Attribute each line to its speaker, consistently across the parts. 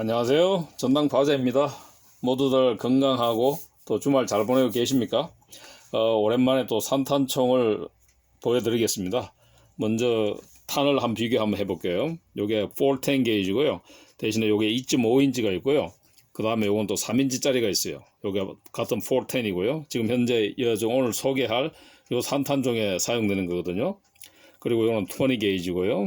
Speaker 1: 안녕하세요. 전당 과자입니다. 모두들 건강하고 또 주말 잘 보내고 계십니까? 어, 오랜만에 또 산탄총을 보여드리겠습니다. 먼저 탄을 한번 비교 한번 해볼게요. 요게 410 게이지고요. 대신에 요게 2.5인치가 있고요. 그 다음에 요건 또 3인치짜리가 있어요. 요게 같은 410이고요. 지금 현재 여저 오늘 소개할 요 산탄총에 사용되는 거거든요. 그리고 요거는 20 게이지고요.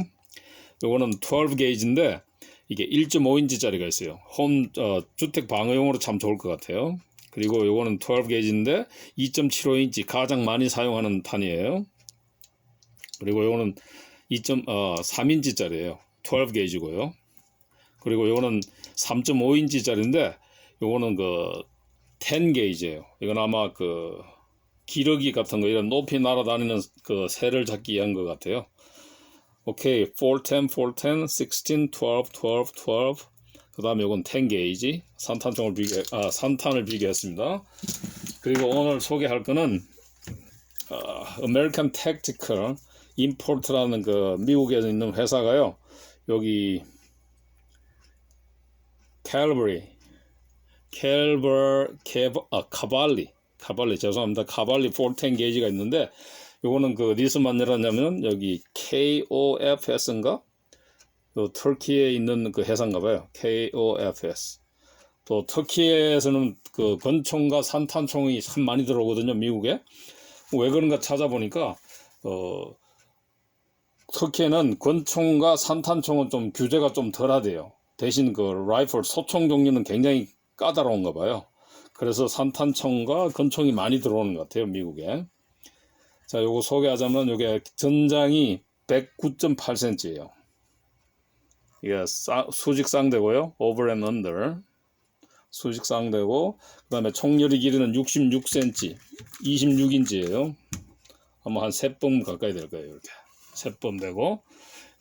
Speaker 1: 요거는 12 게이지인데 이게 1.5인치짜리가 있어요. 홈 어, 주택 방어용으로 참 좋을 것 같아요. 그리고 요거는 12 게이지인데 2.75인치 가장 많이 사용하는 탄이에요. 그리고 요거는 2.3인치짜리예요. 12 게이지고요. 그리고 요거는 3.5인치짜리인데 요거는 그 10 게이지예요. 이건 아마 그 기러기 같은 거 이런 높이 날아다니는 그 새를 잡기 위한 것 같아요. 오케이, 410, 410, 16, 12, 12, 12. 그 다음에 요건 10 게이지 산탄총을 비교, 아 산탄을 비교했습니다. 그리고 오늘 소개할 거는 어, American Tactical Import라는 그 미국에 있는 회사가요. 여기 캘버리, 캘버, 캐버, 아 카발리, 카발리 죄송합니다. 카발리 410 게이지가 있는데 요거는 그 어디서 만들었냐면 여기 KOFS인가? 또 터키에 있는 그 회사인가 봐요. KOFS. 또 터키에서는 그 권총과 산탄총이 참 많이 들어오거든요. 미국에. 왜 그런가 찾아보니까 어 터키에는 권총과 산탄총은 좀 규제가 좀 덜하대요. 대신 그 라이플 소총 종류는 굉장히 까다로운가 봐요. 그래서 산탄총과 권총이 많이 들어오는 것 같아요. 미국에. 자, 요거 소개하자면 요게 전장이 109.8cm예요. 이게 쌍- 수직 쌍대고요. over and under. 수직 쌍대고 그다음에 총열이 길이는 66cm, 26인치예요. 아마 한 3번 가까이 될 거예요. 이렇게. 3번 되고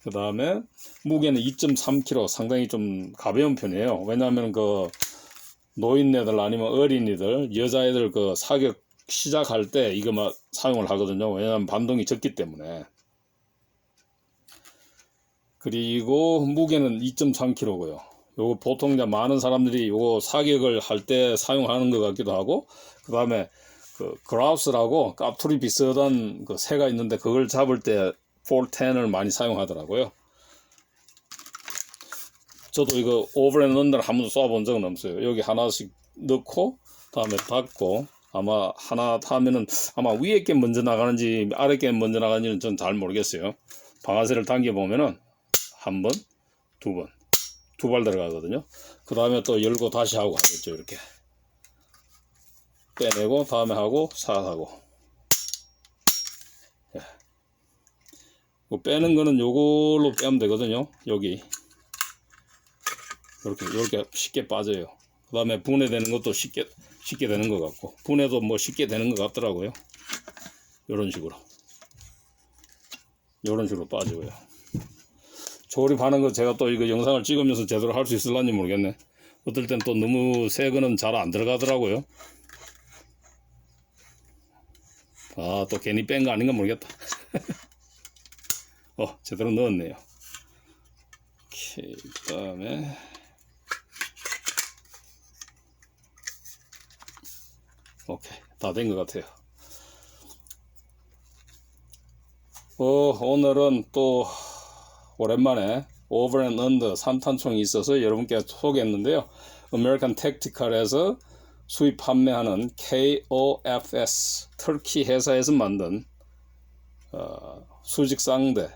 Speaker 1: 그 다음에 무게는 2.3kg, 상당히 좀 가벼운 편이에요. 왜냐하면 그 노인네들 아니면 어린이들, 여자애들 그 사격 시작할 때 이거 막 사용을 하거든요. 왜냐하면 반동이 적기 때문에. 그리고 무게는 2.3kg고요. 요거 보통 이제 많은 사람들이 요거 사격을 할 때 사용하는 것 같기도 하고, 그 다음에 그 그라우스라고 까투리 비슷한 그 새가 있는데 그걸 잡을 때 410을 많이 사용하더라고요. 저도 이거 오버랜 언더를 한 번도 쏴본 적은 없어요. 여기 하나씩 넣고 다음에 닫고 아마 하나 타면은 아마 위에 게 먼저 나가는지 아래 게 먼저 나가는지는 전 잘 모르겠어요. 방아쇠를 당겨 보면은 한 번, 두 번, 두 발 들어가거든요. 그 다음에 또 열고 다시 하고 하겠죠. 이렇게 빼내고 다음에 하고 샷하고 예. 뭐 빼는 거는 요걸로 빼면 되거든요. 여기 이렇게 이렇게 쉽게 빠져요. 그 다음에 분해되는 것도 쉽게 쉽게 되는 것 같고 분해도 뭐 쉽게 되는 것 같더라고요. 이런 식으로 이런 식으로 빠지고요. 조립하는 거 제가 또 이거 영상을 찍으면서 제대로 할 수 있을런지 모르겠네. 어떨 땐 또 너무 새 거는 잘 안 들어가더라고요. 아, 또 괜히 뺀 거 아닌가 모르겠다. 어, 제대로 넣었네요. 그 다음에. 오케이, 다 된 것 같아요. 어, 오늘은 또 오랜만에 오버 앤 언더 3탄총이 있어서 여러분께 소개했는데요. 아메리칸 택티컬에서 수입 판매하는 KOFS 터키 회사에서 만든 어, 수직 쌍대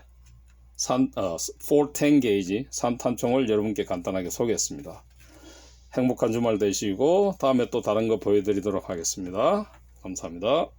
Speaker 1: 산, 어, 410 게이지 산탄총을 여러분께 간단하게 소개했습니다. 행복한 주말 되시고 다음에 또 다른 거 보여드리도록 하겠습니다. 감사합니다.